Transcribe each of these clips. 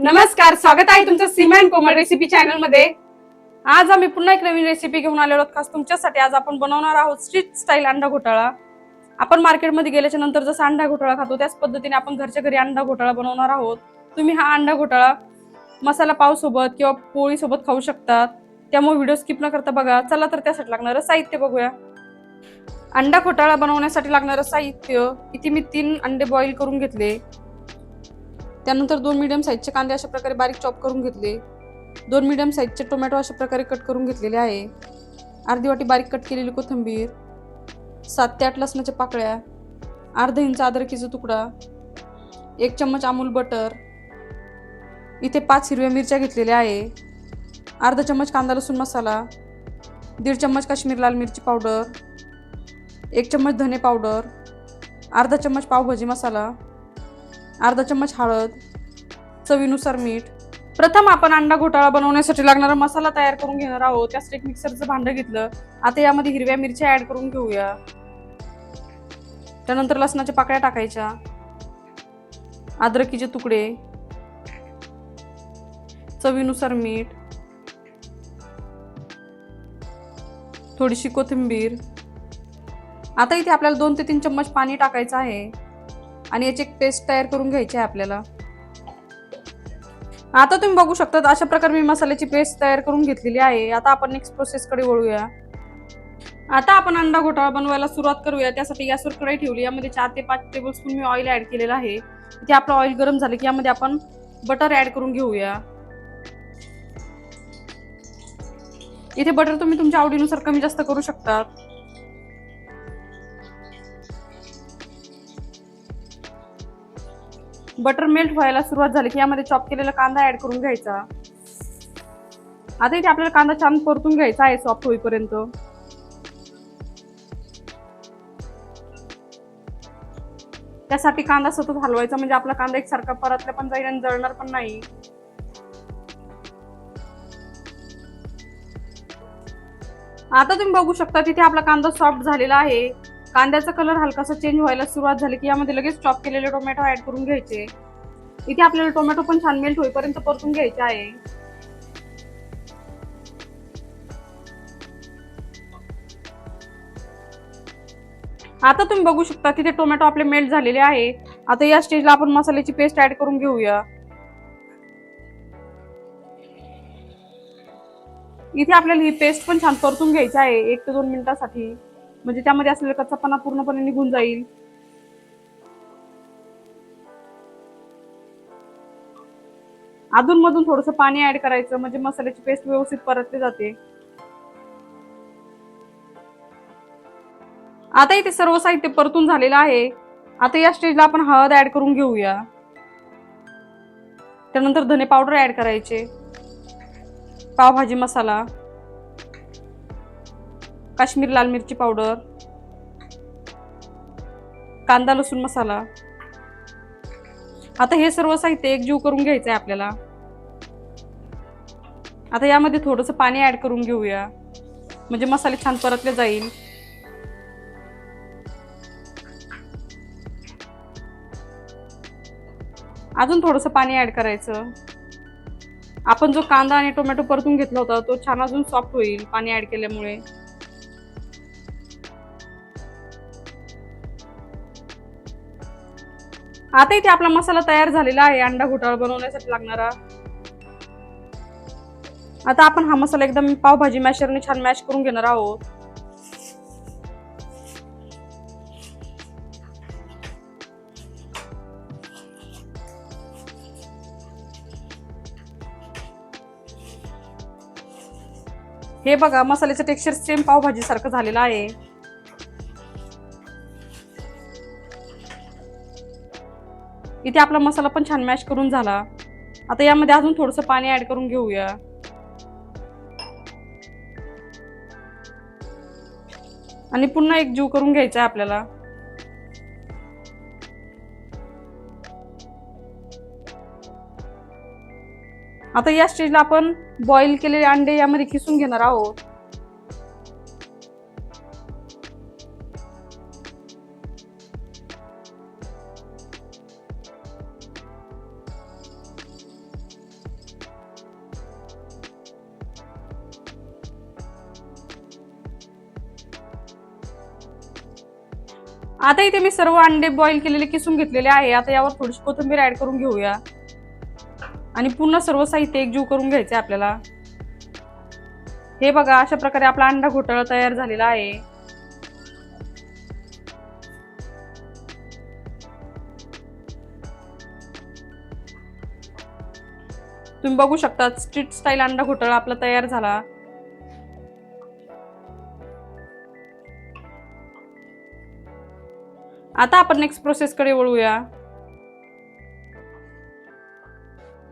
नमस्कार स्वागत आहे तुमचं सीमेंट कोमल रेसिपी चॅनलमध्ये. आज आम्ही पुन्हा एक नवीन रेसिपी घेऊन आलेलो आहोत. खास तुमच्यासाठी आज आपण बनवणार आहोत स्ट्रीट स्टाईल अंडा घोटाळा. आपण मार्केटमध्ये गेल्याच्यानंतर जसा अंडा घोटाळा खातो त्याच पद्धतीने आपण घरच्या घरी अंडा घोटाळा बनवणार आहोत. तुम्ही हा अंडा घोटाळा मसाला पाव सोबत किंवा पोळी सोबत खाऊ शकतात. त्यामुळे व्हिडिओ स्किप न करता बघा. चला तर त्यासाठी लागणारं साहित्य बघूया. अंडा घोटाळा बनवण्यासाठी लागणारं साहित्य इथे मी तीन अंडे बॉईल करून घेतले. त्यानंतर दोन मीडियम साईजचे कांदे अशा प्रकारे बारीक चॉप करून घेतले. दोन मीडियम साईजचे टोमॅटो अशा प्रकारे कट करून घेतलेले आहे. अर्धी वाटी बारीक कट केलेली कोथिंबीर सात ते आठ लसणाच्या पाकळ्या अर्धा इंच अद्रकीचा तुकडा एक चम्मच अमूल बटर इथे पाच हिरव्या मिरच्या घेतलेल्या आहे. अर्धा चम्मच कांदा लसूण मसाला दीड चम्मच काश्मीर लाल मिरची पावडर एक चम्मच धने पावडर अर्धा चम्मच पावभाजी मसाला अर्धा चम्मच हळद चवीनुसार मीठ. प्रथम आपण अंडा घोटाळा बनवण्यासाठी लागणारा मसाला तयार करून घेणार आहोत. त्यासाठी एक मिक्सरचं भांडं घेतलं. आता यामध्ये हिरव्या मिरच्या ऍड करून घेऊया. त्यानंतर लसणाच्या पाकळ्या टाकायच्या. अद्रकीचे तुकडे. चवीनुसार मीठ. थोडीशी कोथिंबीर. आता इथे आपल्याला दोन ते तीन चम्मच पाणी टाकायचं आहे. आणि याची एक पेस्ट तयार करून घ्यायची आहे आपल्याला. आता तुम्ही बघू शकता अशा प्रकारे मी मसाल्याची पेस्ट तयार करून घेतलेली आहे. आता आपण नेक्स्ट प्रोसेसकडे वळूया. आता आपण अंडा घोटाळा बनवायला सुरुवात करूया. त्यासाठी गॅसवर कढई ठेवली. यामध्ये चार ते पाच टेबल स्पून मी ऑइल ऍड केलेलं आहे. इथे आपलं ऑइल गरम झालं की यामध्ये आपण बटर ऍड करून घेऊया. इथे बटर तुम्ही तुमच्या आवडीनुसार कमी जास्त करू शकतात बटर मेल्ट व्हायला सुरुवात झाली की यामध्ये चॉप केलेला कांदा ऍड करून घ्यायचा. आता इथे आपल्याला कांदा छान परतून घ्यायचा आहे सॉफ्ट होईपर्यंत. त्यासाठी कांदा सतत हलवायचा म्हणजे आपला कांदा एकसारखा परतला पण जाईल आणि जळणार पण नाही. आता तुम्ही बघू शकता तिथे आपला कांदा सॉफ्ट झालेला आहे. कांद्याचा कलर हलकासा चेंज व्हायला सुरुवात झाली की यामध्ये लगेच चॉप केलेले टोमॅटो ऍड करून घ्यायचे. इथे आपल्याला टोमॅटो पण छान मेल्ट होईपर्यंत परतून घ्यायचे आहे. आता तुम्ही बघू शकता तिथे टोमॅटो आपले मेल्ट झालेले आहे. आता या स्टेजला आपण मसाल्याची पेस्ट ऍड करून घेऊया. इथे आपल्याला ही पेस्ट पण छान परतून घ्यायची आहे एक ते दोन मिनिटासाठी. म्हणजे त्यामध्ये असलेला कच्चापणा पूर्णपणे निघून जाईल. अधून मधून थोडस पाणी ऍड करायचं म्हणजे मसाल्याची पेस्ट व्यवस्थित परतली जाते. आता इथे सर्व साहित्य परतून झालेलं आहे. आता या स्टेजला आपण हळद ऍड करून घेऊया. त्यानंतर धने पावडर ऍड करायचे. पावभाजी मसाला. काश्मीर लाल मिरची पावडर कांदा लसूण मसाला. आता हे सर्व साहित्य एकजीव करून घ्यायचं आहे आपल्याला. आता यामध्ये थोडंसं पाणी ऍड करून घेऊया. म्हणजे मसाले छान परतले जाईल. अजून थोडंसं पाणी ऍड करायचं. आपण जो कांदा आणि टोमॅटो परतून घेतला होता तो छान अजून सॉफ्ट होईल पाणी ऍड केल्यामुळे. आता इथे आपला मसाला तयार झालेला आहे अंडा घोटाळा बनवण्यासाठी लागणारा. आता आपण हा मसाला एकदम पावभाजी मॅशरने छान मॅश करून घेणार आहोत. हे बघा मसाल्याचं टेक्स्चर सेम पावभाजी सारखं झालेलं आहे. इथे आपला मसाला पण छान मॅश करून झाला. आता यामध्ये अजून थोडंसं पाणी ऍड करून घेऊया. आणि पुन्हा एक जीव करून घ्यायचा आहे आपल्याला. आता या स्टेजला आपण बॉईल केलेले अंडे यामध्ये किसून घेणार आहोत. आता इथे मी सर्व अंडे बॉईल केलेले किसून घेतलेले आहे. आता यावर थोडीशी कोथिंबीर ऍड करून घेऊया. आणि पुन्हा सर्व साहित्य एकजीव करून घ्यायचे आपल्याला. हे बघा अशा प्रकारे आपला अंडा घोटाळा तयार झालेला आहे. तुम्ही बघू शकता स्ट्रीट स्टाईल अंडा घोटाळा आपला तयार झाला. आता आपण नेक्स्ट प्रोसेस कडे वळूया.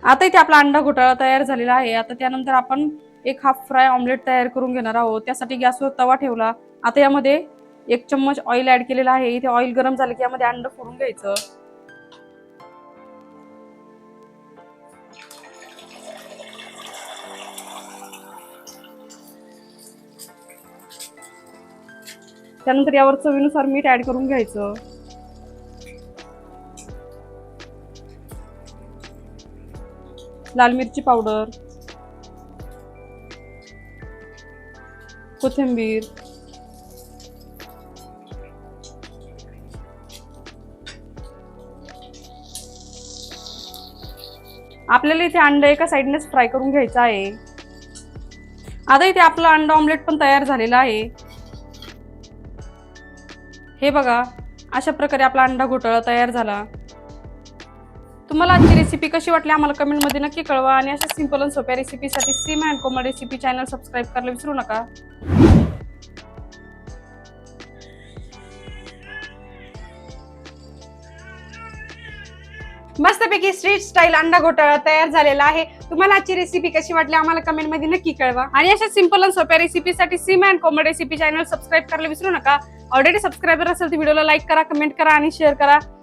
आता इथे आपला अंडा घोटाळा तयार झालेला आहे. आता त्यानंतर आपण एक हाफ फ्राय ऑमलेट तयार करून घेणार आहोत. त्यासाठी गॅसवर तवा ठेवला. आता यामध्ये एक चम्मच ऑइल ऍड केलेला आहे. इथे ऑइल गरम झालं की यामध्ये अंड फोडून घ्यायचं. त्यानंतर यावर चवीनुसार मीठ ऍड करून घ्यायचं. लाल मिरची पावडर कोथिंबीर आपल्याला इथे अंडं एका साईडनेच फ्राय करून घ्यायचं आहे. आता इथे आपलं अंडा ऑमलेट पण तयार झालेला आहे. हे बघा अशा प्रकारे आपला अंडा घोटाळा तयार झाला. तुम्हाला आजची रेसिपी कशी वाटली आम्हाला कमेंटमध्ये नक्की कळवा आणि अशा सिंपल आणि सोप्या रेसिपीसाठी Seem and Komal recipe channel subscribe करायला विसरू नका. मस्तपैकी स्ट्रीट स्टाईल अंडा घोटाळा तयार झालेला आहे. तुम्हाला आजची रेसिपी कशी वाटली आम्हाला कमेंटमध्ये नक्की कळवा. आणि अशा सिंपल आणि सोप्या रेसिपीसाठी Seem and Komal recipe channel subscribe करायला विसरू नका. ऑलरेडी सबस्क्रायबर असेल तर व्हिडिओला लाईक करा कमेंट करा आणि शेअर करा.